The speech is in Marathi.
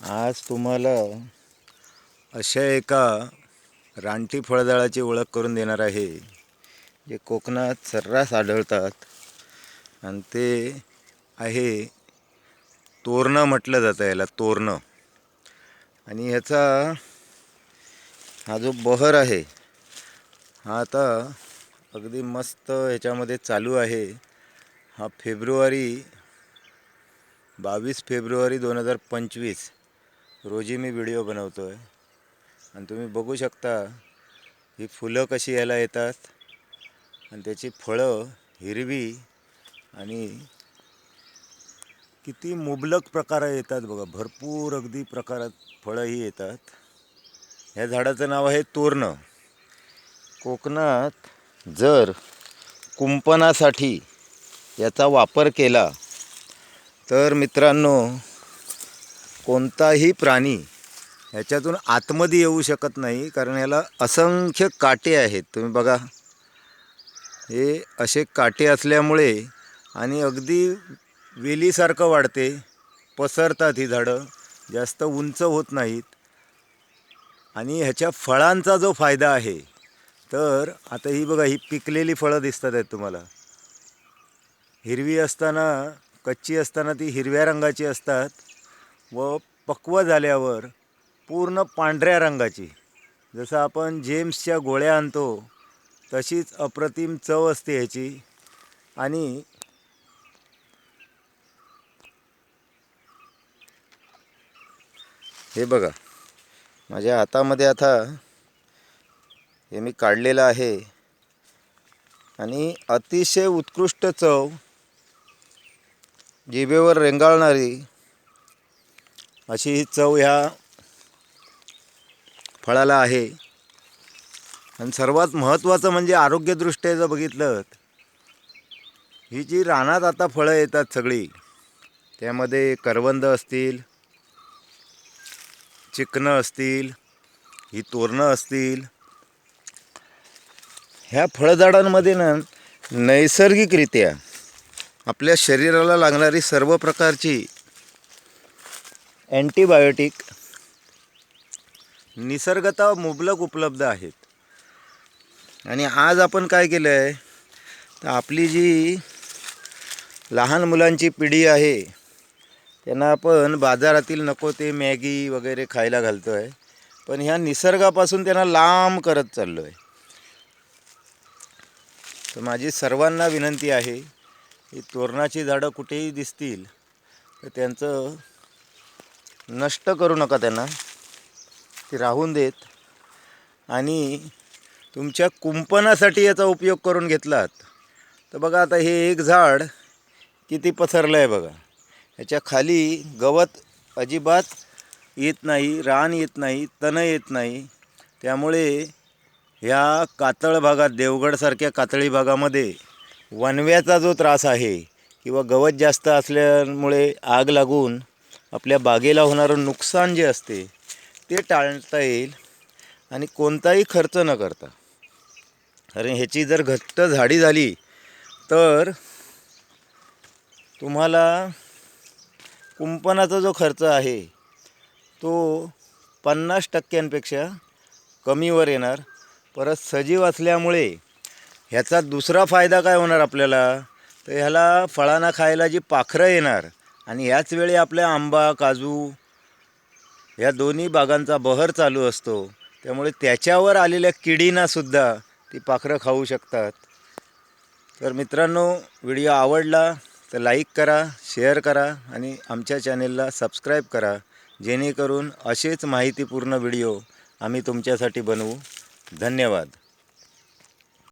आज तुम्हाला अशा एका रानटी फळझाडाची ओळख करून देणार आहे. जे कोकणात सर्रास आढळतात आणि ते आहे तोरणं म्हटलं जातं याला तोरणं. आणि ह्याचा हा जो बहर आहे हा आता अगदी मस्त ह्याच्यामध्ये चालू आहे. हा फेब्रुवारी बावीस फेब्रुवारी दोन हजार पंचवीस. रोजी मी व्हिडिओ बनवतो आहे आणि तुम्ही बघू शकता ही फुलं कशी यायला येतात. आणि त्याची फळं हिरवी आणि किती मुबलक प्रकार येतात बघा. भरपूर अगदी प्रकारात फळंही येतात. ह्या झाडाचं नाव आहे तोरणं. कोकणात जर कुंपणासाठी याचा वापर केला तर मित्रांनो कोणताही प्राणी ह्याच्यातून आतमध्ये येऊ शकत नाही कारण याला असंख्य काटे आहेत. तुम्ही बघा. हे असे काटे असल्यामुळे आणि अगदी वेलीसारखं वाढते. पसरतात ही झाडं. जास्त उंच होत नाहीत. आणि ह्याच्या फळांचा जो फायदा आहे तर आता ही बघा ही पिकलेली फळं दिसतात आहेत तुम्हाला. हिरवी असताना कच्ची असताना ती हिरव्या रंगाची असतात. व पक्व झाल्यावर पूर्ण पांढऱ्या रंगाची. जसं आपण जेम्सच्या गोळ्या आणतो तशीच अप्रतिम चव असते ह्याची. आणि हे बघा माझ्या हातामध्ये आता हे मी काढलेलं आहे. आणि अतिशय उत्कृष्ट चव जिभेवर रेंगाळणारी अशी ही चव ह्या फळाला आहे. आणि सर्वात महत्त्वाचं म्हणजे आरोग्यदृष्ट्या जर बघितलं ही जी रानात आता फळं येतात सगळी त्यामध्ये करवंद असतील चिकणं असतील ही तोरणं असतील ह्या फळझाडांमध्ये ना नैसर्गिकरित्या आपल्या शरीराला लागणारी सर्व प्रकारची अँटीबायोटिक निसर्गता मुबलक उपलब्ध आहेत. आणि आज आपण काय केलं आहे तर आपली जी लहान मुलांची पिढी आहे त्यांना आपण बाजारातील नको ते मॅगी वगैरे खायला घालतो आहे पण ह्या निसर्गापासून त्यांना लांब करत चाललो आहे तर माझी सर्वांना विनंती आहे की तोरणाची झाडं कुठेही दिसतील तर त्यांचं नष्ट करू नका त्यांना. ती राहून देत. आणि तुमच्या कुंपणासाठी याचा उपयोग करून घेतलात. तर बघा आता हे एक झाड किती पसरलं आहे बघा. ह्याच्या खाली गवत अजिबात येत नाही रान येत नाही तण येत नाही. त्यामुळे ह्या कातळ भागात देवगडसारख्या कातळी भागामध्ये वणव्याचा जो त्रास आहे किंवा गवत जास्त असल्यामुळे आग लागून आपल्या बागेला होणारं नुकसान जे असते ते टाळता येईल आणि कोणताही खर्च न करता. कारण ह्याची जर घट्ट झाडी झाली तर तुम्हाला कुंपणाचा जो खर्च आहे तो पन्नास टक्क्यांपेक्षा कमीवर येणार. परत सजीव असल्यामुळे ह्याचा दुसरा फायदा काय होणार आपल्याला? तर ह्याला फळांना खायला जी पाखरं येणार आणि याच वेळी आपल्या आंबा काजू या दोन्ही बागांचा बहर चालू असतो. त्यामुळे त्याच्यावर आलेल्या किडींनासुद्धा ती पाखरं खाऊ शकतात. तर मित्रांनो व्हिडिओ आवडला तर लाईक करा शेअर करा आणि आमच्या चॅनेलला सबस्क्राईब करा. जेणेकरून असेच माहितीपूर्ण व्हिडिओ आम्ही तुमच्यासाठी बनवू. धन्यवाद.